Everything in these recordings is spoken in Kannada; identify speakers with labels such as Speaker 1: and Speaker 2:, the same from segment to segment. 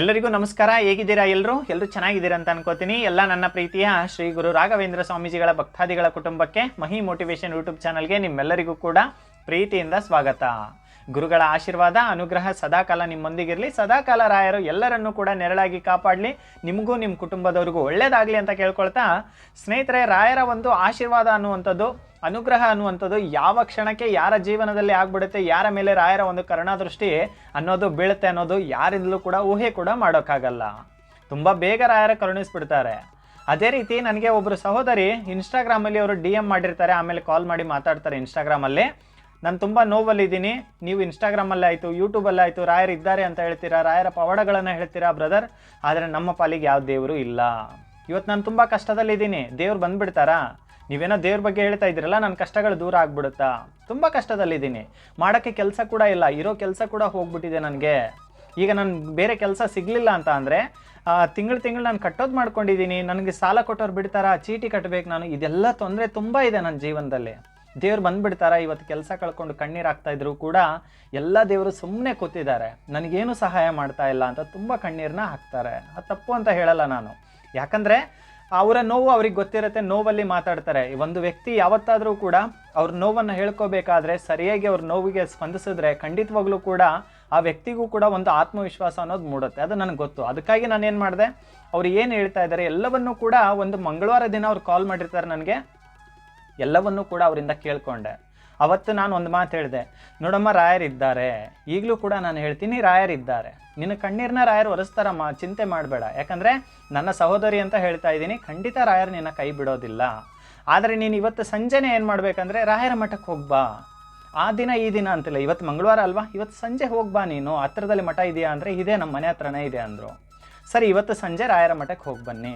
Speaker 1: ಎಲ್ಲರಿಗೂ ನಮಸ್ಕಾರ. ಹೇಗಿದ್ದೀರಾ ಎಲ್ಲರೂ ಎಲ್ಲರೂ ಚೆನ್ನಾಗಿದ್ದೀರಾ ಅಂತ ಅನ್ಕೋತೀನಿ. ಎಲ್ಲ ನನ್ನ ಪ್ರೀತಿಯ ಶ್ರೀ ಗುರು ರಾಘವೇಂದ್ರ ಸ್ವಾಮೀಜಿಗಳ ಭಕ್ತಾದಿಗಳ ಕುಟುಂಬಕ್ಕೆ ಮಹಿ ಮೋಟಿವೇಶನ್ ಯೂಟ್ಯೂಬ್ ಚಾನಲ್ಗೆ ನಿಮ್ಮೆಲ್ಲರಿಗೂ ಕೂಡ ಪ್ರೀತಿಯಿಂದ ಸ್ವಾಗತ. ಗುರುಗಳ ಆಶೀರ್ವಾದ, ಅನುಗ್ರಹ ಸದಾಕಾಲ ನಿಮ್ಮೊಂದಿಗಿರಲಿ. ಸದಾಕಾಲ ರಾಯರು, ಎಲ್ಲರನ್ನೂ ಕೂಡ ನೆರಳಾಗಿ ಕಾಪಾಡಲಿ. ನಿಮಗೂ ನಿಮ್ಮ ಕುಟುಂಬದವ್ರಿಗೂ ಒಳ್ಳೇದಾಗಲಿ ಅಂತ ಕೇಳ್ಕೊಳ್ತಾ, ಸ್ನೇಹಿತರೆ, ರಾಯರ ಒಂದು ಆಶೀರ್ವಾದ ಅನ್ನುವಂಥದ್ದು, ಅನುಗ್ರಹ ಅನ್ನುವಂಥದ್ದು ಯಾವ ಕ್ಷಣಕ್ಕೆ, ಯಾರ ಜೀವನದಲ್ಲಿ ಆಗ್ಬಿಡುತ್ತೆ, ಯಾರ ಮೇಲೆ ರಾಯರ ಒಂದು ಕರುಣಾದೃಷ್ಟಿ ಅನ್ನೋದು ಬೀಳುತ್ತೆ ಅನ್ನೋದು ಯಾರಿಂದಲೂ ಕೂಡ ಊಹೆ ಕೂಡ ಮಾಡೋಕ್ಕಾಗಲ್ಲ. ತುಂಬ ಬೇಗ ರಾಯರ ಕರುಣಿಸ್ಬಿಡ್ತಾರೆ. ಅದೇ ರೀತಿ ನನಗೆ ಒಬ್ಬರು ಸಹೋದರಿ ಇನ್ಸ್ಟಾಗ್ರಾಮಲ್ಲಿ ಅವರು ಡಿ ಎಂ ಮಾಡಿರ್ತಾರೆ. ಆಮೇಲೆ ಕಾಲ್ ಮಾಡಿ ಮಾತಾಡ್ತಾರೆ ಇನ್ಸ್ಟಾಗ್ರಾಮಲ್ಲಿ ನಾನು ತುಂಬ ನೋವಲ್ಲಿದ್ದೀನಿ. ನೀವು ಇನ್ಸ್ಟಾಗ್ರಾಮಲ್ಲೇ ಆಯಿತು ಯೂಟ್ಯೂಬಲ್ಲೇ ಆಯಿತು, ರಾಯರು ಇದ್ದಾರೆ ಅಂತ ಹೇಳ್ತೀರಾ, ರಾಯರ ಪವಾಡಗಳನ್ನು ಹೇಳ್ತೀರಾ ಬ್ರದರ್ ಆದರೆ ನಮ್ಮ ಪಾಲಿಗೆ ಯಾವ ದೇವರು ಇಲ್ಲ. ಇವತ್ತು ನಾನು ತುಂಬ ಕಷ್ಟದಲ್ಲಿದ್ದೀನಿ. ದೇವ್ರು ಬಂದುಬಿಡ್ತಾರಾ? ನೀವೇನೋ ದೇವ್ರ ಬಗ್ಗೆ ಹೇಳ್ತಾ ಇದ್ದೀರಲ್ಲ ನನ್ನ ಕಷ್ಟಗಳು ದೂರ ಆಗ್ಬಿಡುತ್ತಾ? ತುಂಬ ಕಷ್ಟದಲ್ಲಿದ್ದೀನಿ. ಮಾಡೋಕ್ಕೆ ಕೆಲಸ ಕೂಡ ಇಲ್ಲ, ಇರೋ ಕೆಲಸ ಕೂಡ ಹೋಗ್ಬಿಟ್ಟಿದೆ ನನಗೆ. ಈಗ ನಾನು ಬೇರೆ ಕೆಲಸ ಸಿಗಲಿಲ್ಲ ಅಂತ ಅಂದರೆ ತಿಂಗಳು ತಿಂಗಳು ನಾನು ಕಟ್ಟೋದು ಮಾಡ್ಕೊಂಡಿದ್ದೀನಿ. ನನಗೆ ಸಾಲ ಕೊಟ್ಟವ್ರು ಬಿಡ್ತಾರಾ? ಚೀಟಿ ಕಟ್ಟಬೇಕು ನಾನು. ಇದೆಲ್ಲ ತೊಂದರೆ ತುಂಬ ಇದೆ ನನ್ನ ಜೀವನದಲ್ಲಿ. ದೇವ್ರು ಬಂದ್ಬಿಡ್ತಾರ? ಇವತ್ತು ಕೆಲಸ ಕಳ್ಕೊಂಡು ಕಣ್ಣೀರು ಆಗ್ತಾ ಇದ್ರು ಕೂಡ ಎಲ್ಲ ದೇವರು ಸುಮ್ಮನೆ ಕೂತಿದ್ದಾರೆ. ನನಗೇನು ಸಹಾಯ ಮಾಡ್ತಾ ಇಲ್ಲ ಅಂತ ತುಂಬ ಕಣ್ಣೀರನ್ನ ಹಾಕ್ತಾರೆ. ಅದು ತಪ್ಪು ಅಂತ ಹೇಳಲ್ಲ ನಾನು. ಯಾಕಂದರೆ ಅವರ ನೋವು ಅವ್ರಿಗೆ ಗೊತ್ತಿರುತ್ತೆ, ನೋವಲ್ಲಿ ಮಾತಾಡ್ತಾರೆ. ಒಂದು ವ್ಯಕ್ತಿ ಯಾವತ್ತಾದರೂ ಕೂಡ ಅವ್ರ ನೋವನ್ನು ಹೇಳ್ಕೋಬೇಕಾದ್ರೆ ಸರಿಯಾಗಿ ಅವ್ರ ನೋವಿಗೆ ಸ್ಪಂದಿಸಿದ್ರೆ ಖಂಡಿತವಾಗ್ಲೂ ಕೂಡ ಆ ವ್ಯಕ್ತಿಗೂ ಕೂಡ ಒಂದು ಆತ್ಮವಿಶ್ವಾಸ ಅನ್ನೋದು ಮೂಡುತ್ತೆ. ಅದು ನನಗೆ ಗೊತ್ತು. ಅದಕ್ಕಾಗಿ ನಾನು ಏನು ಮಾಡಿದೆ? ಅವ್ರು ಏನು ಹೇಳ್ತಾ ಇದ್ದಾರೆ ಎಲ್ಲವನ್ನೂ ಕೂಡ ಒಂದು ಮಂಗಳವಾರ ದಿನ ಅವ್ರು ಕಾಲ್ ಮಾಡಿರ್ತಾರೆ ನನಗೆ. ಎಲ್ಲವನ್ನೂ ಕೂಡ ಅವರಿಂದ ಕೇಳಿಕೊಂಡೆ. ಅವತ್ತು ನಾನು ಒಂದು ಮಾತು ಹೇಳಿದೆ, ನೋಡಮ್ಮ ರಾಯರಿದ್ದಾರೆ ಈಗಲೂ ಕೂಡ ನಾನು ಹೇಳ್ತೀನಿ ರಾಯರಿದ್ದಾರೆ ನಿನ್ನ ಕಣ್ಣೀರನ್ನ ರಾಯರು ಒರೆಸ್ತಾರಮ್ಮ ಚಿಂತೆ ಮಾಡಬೇಡ. ಯಾಕಂದರೆ ನನ್ನ ಸಹೋದರಿ ಅಂತ ಹೇಳ್ತಾ ಇದ್ದೀನಿ, ಖಂಡಿತ ರಾಯರು ನಿನ್ನ ಕೈ ಬಿಡೋದಿಲ್ಲ. ಆದರೆ ನೀನು ಇವತ್ತು ಸಂಜೆನೇ ಏನು ಮಾಡಬೇಕಂದ್ರೆ ರಾಯರ ಮಠಕ್ಕೆ ಹೋಗ್ಬಾ ಆ ದಿನ, ಈ ದಿನ ಅಂತಿಲ್ಲ. ಇವತ್ತು ಮಂಗಳವಾರ ಅಲ್ವಾ? ಇವತ್ತು ಸಂಜೆ ಹೋಗ್ಬಾ ನೀನು. ಹತ್ರದಲ್ಲಿ ಮಠ ಇದೆಯಾ ಅಂದರೆ ಇದೆ ನಮ್ಮ ಮನೆ ಹತ್ರನೇ ಇದೆ ಅಂದರು. ಸರಿ, ಇವತ್ತು ಸಂಜೆ ರಾಯರ ಮಠಕ್ಕೆ ಹೋಗಿ ಬನ್ನಿ.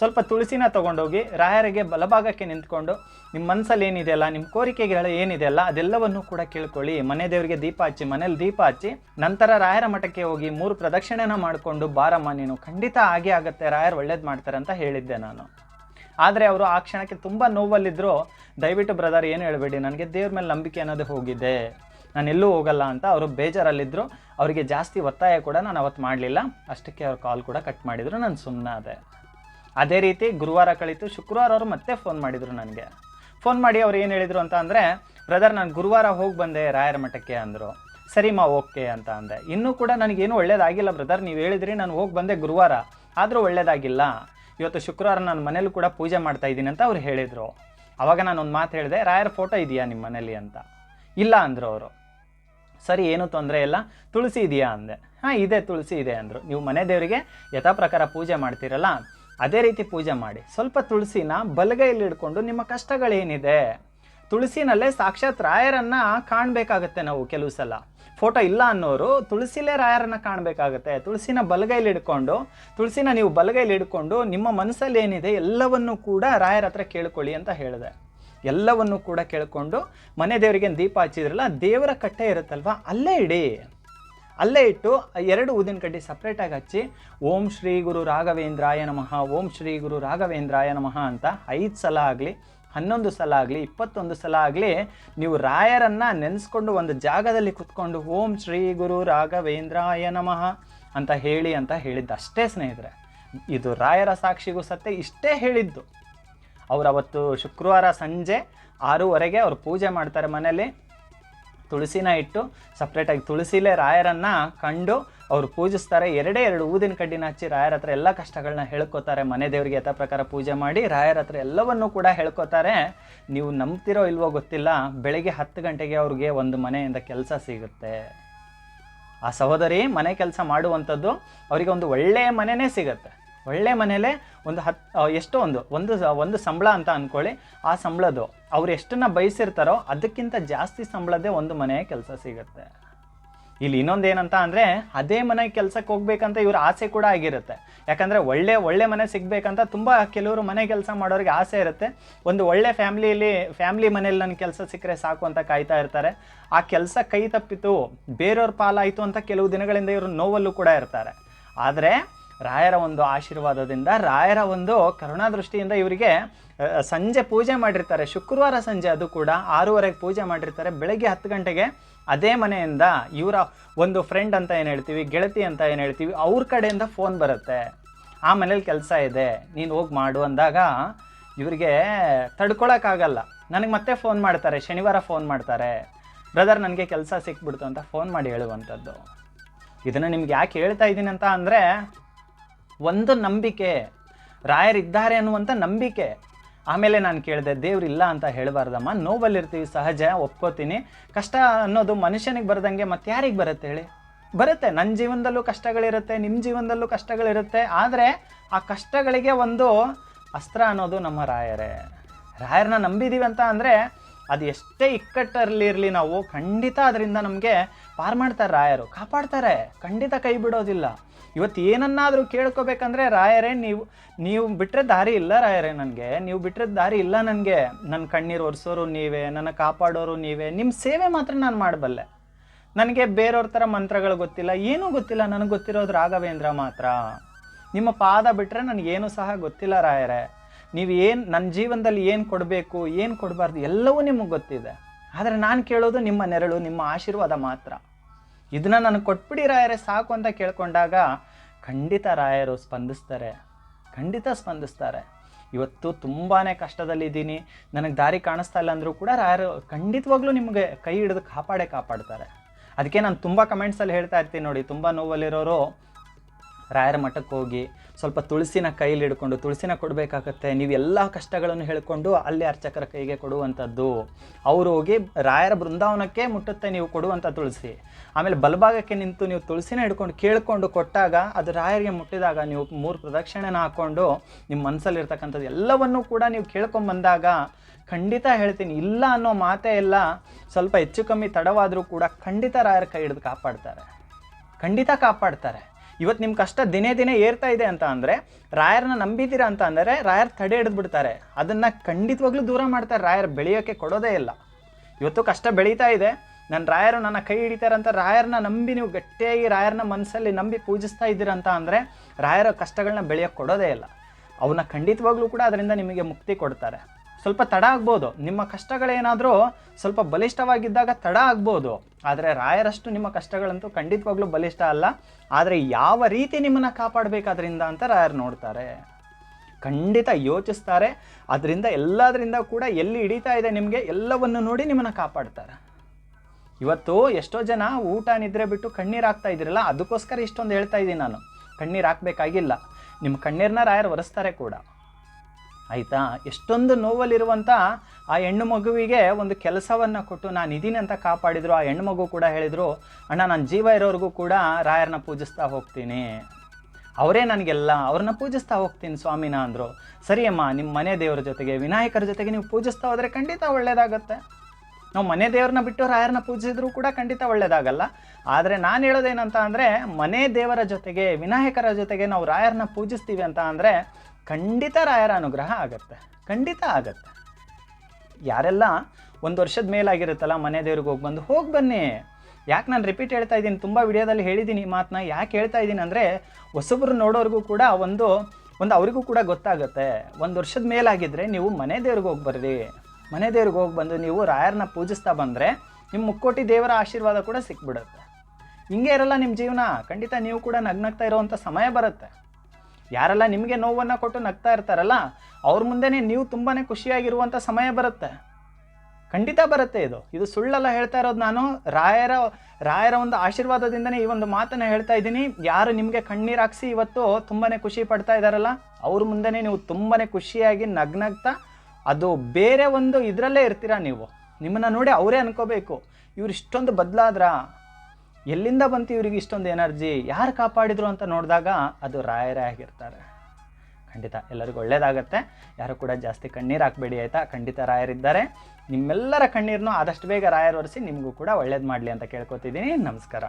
Speaker 1: ಸ್ವಲ್ಪ ತುಳಸಿನ ತೊಗೊಂಡೋಗಿ ರಾಯರಿಗೆ ಬಲಭಾಗಕ್ಕೆ ನಿಂತ್ಕೊಂಡು ನಿಮ್ಮ ಮನಸ್ಸಲ್ಲಿ ಏನಿದೆಯಲ್ಲ ನಿಮ್ಮ ಕೋರಿಕೆಗಳು ಏನಿದೆಯಲ್ಲ ಅದೆಲ್ಲವನ್ನು ಕೂಡ ಕೇಳ್ಕೊಳ್ಳಿ. ಮನೆ ದೇವರಿಗೆ ದೀಪ ಹಚ್ಚಿ, ಮನೇಲಿ ದೀಪ ಹಚ್ಚಿ, ನಂತರ ರಾಯರ ಮಠಕ್ಕೆ ಹೋಗಿ ಮೂರು ಪ್ರದಕ್ಷಿಣೆನ ಮಾಡಿಕೊಂಡು ಬಾರಮ್ಮ, ನೀನು ಖಂಡಿತ ಆಗೇ ಆಗುತ್ತೆ, ರಾಯರು ಒಳ್ಳೇದು ಮಾಡ್ತಾರೆ ಅಂತ ಹೇಳಿದ್ದೆ ನಾನು. ಆದರೆ ಅವರು ಆ ಕ್ಷಣಕ್ಕೆ ತುಂಬ ನೋವಲ್ಲಿದ್ದರು ದಯವಿಟ್ಟು ಬ್ರದರ್ ಏನು ಹೇಳಬೇಡಿ, ನನಗೆ ದೇವ್ರ ಮೇಲೆ ನಂಬಿಕೆ ಅನ್ನೋದು ಹೋಗಿದೆ. ನಾನು ಎಲ್ಲೂ ಹೋಗಲ್ಲ ಅಂತ ಅವರು ಬೇಜಾರಲ್ಲಿದ್ದರು ಅವರಿಗೆ ಜಾಸ್ತಿ ಒತ್ತಾಯ ಕೂಡ ನಾನು ಅವತ್ತು ಮಾಡಲಿಲ್ಲ. ಅಷ್ಟಕ್ಕೆ ಅವ್ರ ಕಾಲ್ ಕೂಡ ಕಟ್ ಮಾಡಿದರು, ನಾನು ಸುಮ್ಮನಾದೆ ಅದೇ ರೀತಿ ಗುರುವಾರ ಕಳೀತು, ಶುಕ್ರವಾರ ಅವರು ಮತ್ತೆ ಫೋನ್ ಮಾಡಿದರು ನನಗೆ. ಫೋನ್ ಮಾಡಿ ಅವ್ರು ಏನು ಹೇಳಿದರು ಅಂತ ಅಂದರೆ ಬ್ರದರ್ ನಾನು ಗುರುವಾರ ಹೋಗಿ ಬಂದೆ ರಾಯರ ಮಠಕ್ಕೆ ಅಂದರು. ಸರಿ ಮಾ ಓಕೆ ಅಂತ ಅಂದೆ. ಇನ್ನೂ ಕೂಡ ನನಗೇನು ಒಳ್ಳೇದಾಗಿಲ್ಲ ಬ್ರದರ್ ನೀವು ಹೇಳಿದ್ರಿ ನಾನು ಹೋಗಿ ಬಂದೆ ಗುರುವಾರ. ಆದರೂ ಒಳ್ಳೇದಾಗಿಲ್ಲ. ಇವತ್ತು ಶುಕ್ರವಾರ ನಾನು ಮನೇಲೂ ಕೂಡ ಪೂಜೆ ಮಾಡ್ತಾ ಇದ್ದೀನಿ ಅಂತ ಅವ್ರು ಹೇಳಿದರು. ನಾನು ಒಂದು ಮಾತು ಹೇಳಿದೆ, ರಾಯರ ಫೋಟೋ ಇದೆಯಾ ನಿಮ್ಮ ಮನೇಲಿ ಅಂತ? ಇಲ್ಲ ಅಂದರು ಅವರು. ಸರಿ, ಏನೂ ತೊಂದರೆ ಇಲ್ಲ. ತುಳಸಿ ಇದೆಯಾ? ಅಂದೆ. ಹಾಂ, ಇದೆ, ತುಳಸಿ ಇದೆ ಅಂದರು. ನೀವು ಮನೆ ದೇವರಿಗೆ ಯಥಾ ಪ್ರಕಾರ ಪೂಜೆ ಮಾಡ್ತೀರಲ್ಲ ಅದೇ ರೀತಿ ಪೂಜೆ ಮಾಡಿ. ಸ್ವಲ್ಪ ತುಳಸಿನ ಬಲಗೈಯಲ್ಲಿ ಹಿಡ್ಕೊಂಡು ನಿಮ್ಮ ಕಷ್ಟಗಳೇನಿದೆ? ತುಳಸಿನಲ್ಲೇ ಸಾಕ್ಷಾತ್ ರಾಯರನ್ನು ಕಾಣಬೇಕಾಗತ್ತೆ ನಾವು ಕೆಲವು ಸಲ. ಫೋಟೋ ಇಲ್ಲ ಅನ್ನೋರು ತುಳಸಿಲೇ ರಾಯರನ್ನ ಕಾಣಬೇಕಾಗತ್ತೆ. ತುಳಸಿನ ಬಲಗೈಲಿ ಹಿಡ್ಕೊಂಡು ತುಳಸಿನ ನೀವು ಬಲಗೈಲಿ ಹಿಡ್ಕೊಂಡು ನಿಮ್ಮ ಮನಸ್ಸಲ್ಲಿ ಏನಿದೆ ಎಲ್ಲವನ್ನೂ ಕೂಡ ರಾಯರ ಹತ್ರ ಕೇಳ್ಕೊಳ್ಳಿ ಅಂತ ಹೇಳಿದೆ. ಎಲ್ಲವನ್ನು ಕೂಡ ಕೇಳಿಕೊಂಡು ಮನೆ ದೇವರಿಗೆ ದೀಪ ಹಚ್ಚಿದ್ರಲ್ಲ, ದೇವರ ಕಟ್ಟೆ ಇರುತ್ತಲ್ವ? ಅಲ್ಲೇ ಇಡಿ. ಅಲ್ಲೇ ಇಟ್ಟು ಎರಡು ಊದಿನ ಕಡ್ಡಿ ಸಪ್ರೇಟಾಗಿ ಹಚ್ಚಿ, ಓಂ ಶ್ರೀ ಗುರು ರಾಘವೇಂದ್ರಾಯ ನಮಃ, ಓಂ ಶ್ರೀ ಗುರು ರಾಘವೇಂದ್ರಾಯ ನಮಃ ಅಂತ ಐದು ಸಲ ಆಗಲಿ, ಹನ್ನೊಂದು ಸಲ ಆಗಲಿ, ಇಪ್ಪತ್ತೊಂದು ಸಲ ಆಗಲಿ, ನೀವು ರಾಯರನ್ನು ನೆನೆಸ್ಕೊಂಡು ಒಂದು ಜಾಗದಲ್ಲಿ ಕುತ್ಕೊಂಡು ಓಂ ಶ್ರೀ ಗುರು ರಾಘವೇಂದ್ರಾಯ ನಮಃ ಅಂತ ಹೇಳಿ ಅಂತ ಹೇಳಿದ್ದು ಅಷ್ಟೇ ಸ್ನೇಹಿತರೆ. ಇದು ರಾಯರ ಸಾಕ್ಷಿಗೂ ಸತ್ಯ, ಇಷ್ಟೇ ಹೇಳಿದ್ದು. ಅವ್ರು ಅವತ್ತು ಶುಕ್ರವಾರ ಸಂಜೆ ಆರೂವರೆಗೆ ಅವರು ಪೂಜೆ ಮಾಡ್ತಾರೆ ಮನೇಲಿ ತುಳಸಿನ ಇಟ್ಟು ಸಪ್ರೇಟಾಗಿ ತುಳಸಿಲೇ ರಾಯರನ್ನು ಕಂಡು ಅವರು ಪೂಜಿಸ್ತಾರೆ. ಎರಡೇ ಎರಡು ಊದಿನ ಕಡ್ಡಿನ ಹಚ್ಚಿ ರಾಯರ ಹತ್ರ ಎಲ್ಲ ಕಷ್ಟಗಳನ್ನ ಹೇಳ್ಕೋತಾರೆ. ಮನೆ ದೇವರಿಗೆ ಯಥಾ ಪ್ರಕಾರ ಪೂಜೆ ಮಾಡಿ ರಾಯರ ಹತ್ರ ಎಲ್ಲವನ್ನೂ ಕೂಡ ಹೇಳ್ಕೋತಾರೆ. ನೀವು ನಂಬ್ತಿರೋ ಇಲ್ವೋ ಗೊತ್ತಿಲ್ಲ. ಬೆಳಗ್ಗೆ ಹತ್ತು ಗಂಟೆಗೆ ಅವ್ರಿಗೆ ಒಂದು ಮನೆಯಿಂದ ಕೆಲಸ ಸಿಗುತ್ತೆ. ಆ ಸಹೋದರಿ ಮನೆ ಕೆಲಸ ಮಾಡುವಂಥದ್ದು ಅವರಿಗೆ ಒಂದು ಒಳ್ಳೆಯ ಮನೆಯೇ ಸಿಗುತ್ತೆ. ಒಳ್ಳೆ ಮನೇಲೆ ಒಂದು ಹತ್ ಎಷ್ಟೋ ಒಂದು ಒಂದು ಒಂದು ಸಂಬಳ ಅಂತ ಅಂದ್ಕೊಳ್ಳಿ ಆ ಸಂಬಳದು ಅವ್ರು ಎಷ್ಟನ್ನ ಬಯಸಿರ್ತಾರೋ ಅದಕ್ಕಿಂತ ಜಾಸ್ತಿ ಸಂಬಳದೇ ಒಂದು ಮನೆಯ ಕೆಲಸ ಸಿಗುತ್ತೆ. ಇಲ್ಲಿ ಇನ್ನೊಂದು ಏನಂತ ಅಂದರೆ ಅದೇ ಮನೆ ಕೆಲಸಕ್ಕೆ ಹೋಗ್ಬೇಕಂತ ಇವ್ರ ಆಸೆ ಕೂಡ ಆಗಿರುತ್ತೆ. ಯಾಕಂದರೆ ಒಳ್ಳೆ ಒಳ್ಳೆ ಮನೆ ಸಿಗಬೇಕಂತ ತುಂಬ ಕೆಲವರು ಮನೆ ಕೆಲಸ ಮಾಡೋರಿಗೆ ಆಸೆ ಇರುತ್ತೆ. ಒಂದು ಒಳ್ಳೆ ಫ್ಯಾಮ್ಲಿಯಲ್ಲಿ, ಫ್ಯಾಮ್ಲಿ ಮನೇಲಿ ನನ್ನ ಕೆಲಸ ಸಿಕ್ಕರೆ ಸಾಕು ಅಂತ ಕಾಯ್ತಾ ಇರ್ತಾರೆ. ಆ ಕೆಲಸ ಕೈ ತಪ್ಪಿತು ಬೇರೆಯವ್ರ ಪಾಲಾಯಿತು ಅಂತ ಕೆಲವು ದಿನಗಳಿಂದ ಇವರು ನೋವಲ್ಲೂ ಕೂಡ ಇರ್ತಾರೆ. ಆದರೆ ರಾಯರ ಒಂದು ಆಶೀರ್ವಾದದಿಂದ, ರಾಯರ ಒಂದು ಕರುಣಾದೃಷ್ಟಿಯಿಂದ ಇವರಿಗೆ ಸಂಜೆ ಪೂಜೆ ಮಾಡಿರ್ತಾರೆ. ಶುಕ್ರವಾರ ಸಂಜೆ ಅದು ಕೂಡ ಆರೂವರೆಗೆ ಪೂಜೆ ಮಾಡಿರ್ತಾರೆ. ಬೆಳಗ್ಗೆ ಹತ್ತು ಗಂಟೆಗೆ ಅದೇ ಮನೆಯಿಂದ ಇವರ ಒಂದು ಫ್ರೆಂಡ್ ಅಂತ ಏನು ಹೇಳ್ತೀವಿ, ಗೆಳತಿ ಅಂತ ಏನು ಹೇಳ್ತೀವಿ, ಅವ್ರ ಕಡೆಯಿಂದ ಫೋನ್ ಬರುತ್ತೆ. ಆ ಮನೇಲಿ ಕೆಲಸ ಇದೆ, ನೀನು ಹೋಗಿ ಮಾಡು ಅಂದಾಗ ಇವರಿಗೆ ತಡ್ಕೊಳಕ್ಕಾಗಲ್ಲ. ನನಗೆ ಮತ್ತೆ ಫೋನ್ ಮಾಡ್ತಾರೆ, ಶನಿವಾರ ಫೋನ್ ಮಾಡ್ತಾರೆ. ಬ್ರದರ್ ನನಗೆ ಕೆಲಸ ಸಿಕ್ಬಿಡ್ತು ಅಂತ ಫೋನ್ ಮಾಡಿ ಹೇಳುವಂಥದ್ದು. ಇದನ್ನು ನಿಮ್ಗೆ ಯಾಕೆ ಹೇಳ್ತಾ ಇದ್ದೀನಿ ಅಂತ ಅಂದರೆ ಒಂದು ನಂಬಿಕೆ, ರಾಯರಿದ್ದಾರೆ ಅನ್ನುವಂಥ ನಂಬಿಕೆ. ಆಮೇಲೆ ನಾನು ಕೇಳಿದೆ, ದೇವ್ರಿಲ್ಲ ಅಂತ ಹೇಳಬಾರ್ದಮ್ಮ, ನೋವಲ್ಲಿರ್ತೀವಿ, ಸಹಜ, ಒಪ್ಕೋತೀನಿ. ಕಷ್ಟ ಅನ್ನೋದು ಮನುಷ್ಯನಿಗೆ ಬರದಂಗೆ ಮತ್ತೆ ಯಾರಿಗೆ ಬರುತ್ತೆ ಹೇಳಿ? ಬರುತ್ತೆ ನನ್ನ ಜೀವನದಲ್ಲೂ ಕಷ್ಟಗಳಿರುತ್ತೆ ನಿಮ್ಮ ಜೀವನದಲ್ಲೂ ಕಷ್ಟಗಳಿರುತ್ತೆ, ಆದರೆ ಆ ಕಷ್ಟಗಳಿಗೆ ಒಂದು ಅಸ್ತ್ರ ಅನ್ನೋದು ನಮ್ಮ ರಾಯರೇ. ರಾಯರನ್ನ ನಂಬಿದ್ದೀವಿ ಅಂತ ಅಂದರೆ ಅದು ಎಷ್ಟೇ ಇಕ್ಕಟ್ಟಲ್ಲಿರಲಿ ನಾವು ಖಂಡಿತ ಅದರಿಂದ ನಮಗೆ ಪಾರು ಮಾಡ್ತಾರೆ ರಾಯರು, ಕಾಪಾಡ್ತಾರೆ, ಖಂಡಿತ ಕೈ ಬಿಡೋದಿಲ್ಲ. ಇವತ್ತು ಏನನ್ನಾದರೂ ಕೇಳ್ಕೊಬೇಕಂದ್ರೆ, ರಾಯರೇ, ನೀವು ನೀವು ಬಿಟ್ಟರೆ ದಾರಿ ಇಲ್ಲ ರಾಯರೇ ನನಗೆ. ನೀವು ಬಿಟ್ಟರೆ ದಾರಿ ಇಲ್ಲ ನನಗೆ. ನನ್ನ ಕಣ್ಣೀರು ಒರೆಸೋರು ನೀವೇ, ನನ್ನ ಕಾಪಾಡೋರು ನೀವೇ. ನಿಮ್ಮ ಸೇವೆ ಮಾತ್ರ ನಾನು ಮಾಡಬಲ್ಲೆ. ನನಗೆ ಬೇರೆಯವ್ರ ಥರ ಮಂತ್ರಗಳು ಗೊತ್ತಿಲ್ಲ, ಏನೂ ಗೊತ್ತಿಲ್ಲ. ನನಗೆ ಗೊತ್ತಿರೋದು ರಾಘವೇಂದ್ರ ಮಾತ್ರ. ನಿಮ್ಮ ಪಾದ ಬಿಟ್ಟರೆ ನನಗೇನು ಸಹ ಗೊತ್ತಿಲ್ಲ ರಾಯರೇ. ನೀವು ಏನು ನನ್ನ ಜೀವನದಲ್ಲಿ ಏನು ಕೊಡಬೇಕು, ಏನು ಕೊಡಬಾರ್ದು, ಎಲ್ಲವೂ ನಿಮಗೆ ಗೊತ್ತಿದೆ. ಆದರೆ ನಾನು ಕೇಳೋದು ನಿಮ್ಮ ನೆರಳು, ನಿಮ್ಮ ಆಶೀರ್ವಾದ ಮಾತ್ರ. ಇದನ್ನ ನನಗೆ ಕೊಟ್ಬಿಡಿ ರಾಯರೇ, ಸಾಕು ಅಂತ ಕೇಳ್ಕೊಂಡಾಗ ಖಂಡಿತ ರಾಯರು ಸ್ಪಂದಿಸ್ತಾರೆ. ಖಂಡಿತ ಸ್ಪಂದಿಸ್ತಾರೆ. ಇವತ್ತು ತುಂಬಾ ಕಷ್ಟದಲ್ಲಿದ್ದೀನಿ. ನನಗೆ ದಾರಿ ಕಾಣಿಸ್ತಾ ಇಲ್ಲ ಅಂದರೂ ಕೂಡ ರಾಯರು ಖಂಡಿತವಾಗ್ಲೂ ನಿಮಗೆ ಕೈ ಹಿಡಿದು ಕಾಪಾಡೇ ಕಾಪಾಡ್ತಾರೆ. ಅದಕ್ಕೆ ನಾನು ತುಂಬ ಕಮೆಂಟ್ಸಲ್ಲಿ ಹೇಳ್ತಾ ಇರ್ತೀನಿ ನೋಡಿ, ತುಂಬ ನೋವಲ್ಲಿರೋರು. ರಾಯರ ಮಠಕ್ಕೆ ಹೋಗಿ ಸ್ವಲ್ಪ ತುಳಸಿನ ಕೈಲಿ ಹಿಡ್ಕೊಂಡು ತುಳಸಿನ ಕೊಡಬೇಕಾಗತ್ತೆ, ನೀವು ಎಲ್ಲ ಕಷ್ಟಗಳನ್ನು ಹೇಳಿಕೊಂಡು ಅಲ್ಲಿ ಅರ್ಚಕರ ಕೈಗೆ ಕೊಡುವಂಥದ್ದು. ಅವರು ಹೋಗಿ ರಾಯರ ಬೃಂದಾವನಕ್ಕೆ ಮುಟ್ಟುತ್ತೆ ನೀವು ಕೊಡುವಂಥ ತುಳಸಿ. ಆಮೇಲೆ ಬಲಭಾಗಕ್ಕೆ ನಿಂತು ನೀವು ತುಳಸಿನ ಹಿಡ್ಕೊಂಡು ಕೇಳಿಕೊಂಡು ಕೊಟ್ಟಾಗ ಅದು ರಾಯರಿಗೆ ಮುಟ್ಟಿದಾಗ ನೀವು ಮೂರು ಪ್ರದಕ್ಷಿಣೆನ ಹಾಕ್ಕೊಂಡು ನಿಮ್ಮ ಮನಸ್ಸಲ್ಲಿರ್ತಕ್ಕಂಥದ್ದು ಎಲ್ಲವನ್ನೂ ಕೂಡ ನೀವು ಕೇಳ್ಕೊಂಬಂದಾಗ ಖಂಡಿತ ಹೇಳ್ತೀನಿ, ಇಲ್ಲ ಅನ್ನೋ ಮಾತೇ ಇಲ್ಲ, ಸ್ವಲ್ಪ ಹೆಚ್ಚು ಕಮ್ಮಿ ತಡವಾದರೂ ಕೂಡ ಖಂಡಿತ ರಾಯರ ಕೈ ಹಿಡಿದು ಕಾಪಾಡ್ತಾರೆ. ಖಂಡಿತ ಕಾಪಾಡ್ತಾರೆ. ಇವತ್ತು ನಿಮ್ಮ ಕಷ್ಟ ದಿನೇ ದಿನೇ ಏರ್ತಾ ಇದೆ ಅಂತ ಅಂದರೆ ರಾಯರನ್ನ ನಂಬಿದ್ದೀರಾ ಅಂತ ಅಂದರೆ ರಾಯರ್ ತಡೆ ಹಿಡಿದ್ಬಿಡ್ತಾರೆ ಅದನ್ನು ಖಂಡಿತವಾಗ್ಲೂ ದೂರ ಮಾಡ್ತಾರೆ. ರಾಯರ್ ಬೆಳೆಯೋಕ್ಕೆ ಕೊಡೋದೇ ಇಲ್ಲ. ಇವತ್ತು ಕಷ್ಟ ಬೆಳೀತಾ ಇದೆ. ನನ್ನ ರಾಯರು ನನ್ನ ಕೈ ಹಿಡಿತಾರೆ ಅಂತ ರಾಯರನ್ನ ನಂಬಿ ನೀವು ಗಟ್ಟಿಯಾಗಿ ರಾಯರನ್ನ ಮನಸ್ಸಲ್ಲಿ ನಂಬಿ ಪೂಜಿಸ್ತಾ ಇದ್ದೀರಾ ಅಂತ ಅಂದರೆ ರಾಯರ ಕಷ್ಟಗಳನ್ನ ಬೆಳೆಯೋಕ್ಕೆ ಕೊಡೋದೇ ಇಲ್ಲ. ಅವನ್ನ ಖಂಡಿತವಾಗ್ಲೂ ಕೂಡ ಅದರಿಂದ ನಿಮಗೆ ಮುಕ್ತಿ ಕೊಡ್ತಾರೆ. ಸ್ವಲ್ಪ ತಡ ಆಗ್ಬೋದು. ನಿಮ್ಮ ಕಷ್ಟಗಳೇನಾದರೂ ಸ್ವಲ್ಪ ಬಲಿಷ್ಠವಾಗಿದ್ದಾಗ ತಡ ಆಗ್ಬೋದು. ಆದರೆ ರಾಯರಷ್ಟು ನಿಮ್ಮ ಕಷ್ಟಗಳಂತೂ ಖಂಡಿತವಾಗ್ಲೂ ಬಲಿಷ್ಠ ಅಲ್ಲ. ಆದರೆ ಯಾವ ರೀತಿ ನಿಮ್ಮನ್ನು ಕಾಪಾಡಬೇಕಾದ್ರಿಂದ ಅಂತ ರಾಯರು ನೋಡ್ತಾರೆ. ಖಂಡಿತ ಯೋಚಿಸ್ತಾರೆ. ಅದರಿಂದ ಎಲ್ಲದರಿಂದ ಕೂಡ ಎಲ್ಲಿ ಹಿಡಿತಾ ಇದೆ ನಿಮಗೆ ಎಲ್ಲವನ್ನು ನೋಡಿ ನಿಮ್ಮನ್ನು ಕಾಪಾಡ್ತಾರೆ. ಇವತ್ತು ಎಷ್ಟೋ ಜನ ಊಟ ನಿದ್ರೆ ಬಿಟ್ಟು ಕಣ್ಣೀರು ಹಾಕ್ತಾ ಅದಕ್ಕೋಸ್ಕರ ಇಷ್ಟೊಂದು ಹೇಳ್ತಾ ಇದ್ದೀನಿ ನಾನು. ಕಣ್ಣೀರು ಹಾಕಬೇಕಾಗಿಲ್ಲ. ನಿಮ್ಮ ಕಣ್ಣೀರನ್ನ ರಾಯರು ಒರೆಸ್ತಾರೆ ಕೂಡ. ಆಯಿತಾ? ಎಷ್ಟೊಂದು ನೋವಲ್ಲಿರುವಂಥ ಆ ಹೆಣ್ಣು ಮಗುವಿಗೆ ಒಂದು ಕೆಲಸವನ್ನು ಕೊಟ್ಟು ನಾನು ಇದೀನಿ ಅಂತ ಕಾಪಾಡಿದ್ರು, ಆ ಹೆಣ್ಣು ಮಗು ಕೂಡ ಹೇಳಿದರು, ಅಣ್ಣ, ನಾನು ಜೀವ ಇರೋರಿಗೂ ಕೂಡ ರಾಯರನ್ನ ಪೂಜಿಸ್ತಾ ಹೋಗ್ತೀನಿ. ಅವರೇ ನನಗೆಲ್ಲ, ಅವ್ರನ್ನ ಪೂಜಿಸ್ತಾ ಹೋಗ್ತೀನಿ ಸ್ವಾಮಿನ ಅಂದರು. ಸರಿಯಮ್ಮ ನಿಮ್ಮ ಮನೆ ದೇವರ ಜೊತೆಗೆ, ವಿನಾಯಕರ ಜೊತೆಗೆ ನೀವು ಪೂಜಿಸ್ತಾ ಹೋದರೆ ಖಂಡಿತ ಒಳ್ಳೆಯದಾಗತ್ತೆ ನಾವು ಮನೆ ದೇವ್ರನ್ನ ಬಿಟ್ಟು ರಾಯರನ್ನ ಪೂಜಿಸಿದ್ರು ಕೂಡ ಖಂಡಿತ ಒಳ್ಳೆಯದಾಗಲ್ಲ ಆದರೆ ನಾನು ಹೇಳೋದೇನಂತ ಅಂದರೆ, ಮನೆ ದೇವರ ಜೊತೆಗೆ, ವಿನಾಯಕರ ಜೊತೆಗೆ ನಾವು ರಾಯರನ್ನ ಪೂಜಿಸ್ತೀವಿ ಅಂತ ಅಂದರೆ ಖಂಡಿತ ರಾಯರ ಅನುಗ್ರಹ ಆಗತ್ತೆ. ಖಂಡಿತ ಆಗತ್ತೆ. ಯಾರೆಲ್ಲ ಒಂದು ವರ್ಷದ ಮೇಲಾಗಿರುತ್ತಲ್ಲ ಮನೆ ದೇವ್ರಿಗೆ ಹೋಗಿ ಬಂದು ಹೋಗಿ ಬನ್ನಿ. ಯಾಕೆ ನಾನು ರಿಪೀಟ್ ಹೇಳ್ತಾ ಇದ್ದೀನಿ, ತುಂಬ ವಿಡಿಯೋದಲ್ಲಿ ಹೇಳಿದ್ದೀನಿ ಈ ಮಾತನ್ನ ಯಾಕೆ ಹೇಳ್ತಾ ಇದ್ದೀನಿ ಅಂದರೆ, ಹೊಸಬ್ರು ನೋಡೋರಿಗೂ ಕೂಡ ಒಂದು ಒಂದು ಅವರಿಗೂ ಕೂಡ ಗೊತ್ತಾಗುತ್ತೆ. ಒಂದು ವರ್ಷದ ಮೇಲಾಗಿದ್ದರೆ ನೀವು ಮನೆ ದೇವ್ರಿಗೆ ಹೋಗಿ ಬರ್ರಿ. ಮನೆ ದೇವ್ರಿಗೆ ಹೋಗಿ ಬಂದು ನೀವು ರಾಯರನ್ನ ಪೂಜಿಸ್ತಾ ಬಂದರೆ ನಿಮ್ಮ ಮುಕ್ಕೋಟಿ ದೇವರ ಆಶೀರ್ವಾದ ಕೂಡ ಸಿಕ್ಬಿಡುತ್ತೆ. ಹಿಂಗೆ ಇರಲ್ಲ ನಿಮ್ಮ ಜೀವನ. ಖಂಡಿತ ನೀವು ಕೂಡ ನಗ್ನಗ್ತಾ ಇರೋವಂಥ ಸಮಯ ಬರುತ್ತೆ. ಯಾರೆಲ್ಲ ನಿಮಗೆ ನೋವನ್ನು ಕೊಟ್ಟು ನಗ್ತಾ ಇರ್ತಾರಲ್ಲ, ಅವ್ರ ಮುಂದೆನೇ ನೀವು ತುಂಬಾ ಖುಷಿಯಾಗಿರುವಂಥ ಸಮಯ ಬರುತ್ತೆ. ಖಂಡಿತ ಬರುತ್ತೆ ಇದು. ಇದು ಸುಳ್ಳೆಲ್ಲ ಹೇಳ್ತಾ ಇರೋದು ನಾನು. ರಾಯರ ರಾಯರ ಒಂದು ಆಶೀರ್ವಾದದಿಂದನೇ ಈ ಒಂದು ಮಾತನ್ನು ಹೇಳ್ತಾ ಇದ್ದೀನಿ. ಯಾರು ನಿಮಗೆ ಕಣ್ಣೀರು ಹಾಕ್ಸಿ ಇವತ್ತು ತುಂಬಾ ಖುಷಿ ಪಡ್ತಾ ಇದ್ದಾರಲ್ಲ ಅವ್ರ ಮುಂದೆನೇ ನೀವು ತುಂಬಾ ಖುಷಿಯಾಗಿ ನಗ್ನಗ್ತಾ, ಅದು ಬೇರೆ ಒಂದು ಇದರಲ್ಲೇ ಇರ್ತೀರಾ ನೀವು? ನಿಮ್ಮನ್ನು ನೋಡಿ ಅವರೇ ಅನ್ಕೋಬೇಕು. ಇವ್ರು ಇಷ್ಟೊಂದು ಬದಲಾದ್ರ? ಎಲ್ಲಿಂದ ಬಂತು ಇವ್ರಿಗೆ ಇಷ್ಟೊಂದು ಎನರ್ಜಿ? ಯಾರು ಕಾಪಾಡಿದ್ರು ಅಂತ ನೋಡಿದಾಗ ಅದು ರಾಯರೇ ಆಗಿರ್ತಾರೆ. ಖಂಡಿತ ಎಲ್ಲರಿಗೂ ಒಳ್ಳೇದಾಗತ್ತೆ. ಯಾರು ಕೂಡ ಜಾಸ್ತಿ ಕಣ್ಣೀರು ಹಾಕಬೇಡಿ ಆಯಿತಾ? ಖಂಡಿತ ರಾಯರಿದ್ದಾರೆ. ನಿಮ್ಮೆಲ್ಲರ ಕಣ್ಣೀರನ್ನು ಆದಷ್ಟು ಬೇಗ ರಾಯರ್ ಒರೆಸಿ ನಿಮಗೂ ಕೂಡ ಒಳ್ಳೇದು ಮಾಡಲಿ ಅಂತ ಕೇಳ್ಕೊತಿದ್ದೀನಿ. ನಮಸ್ಕಾರ.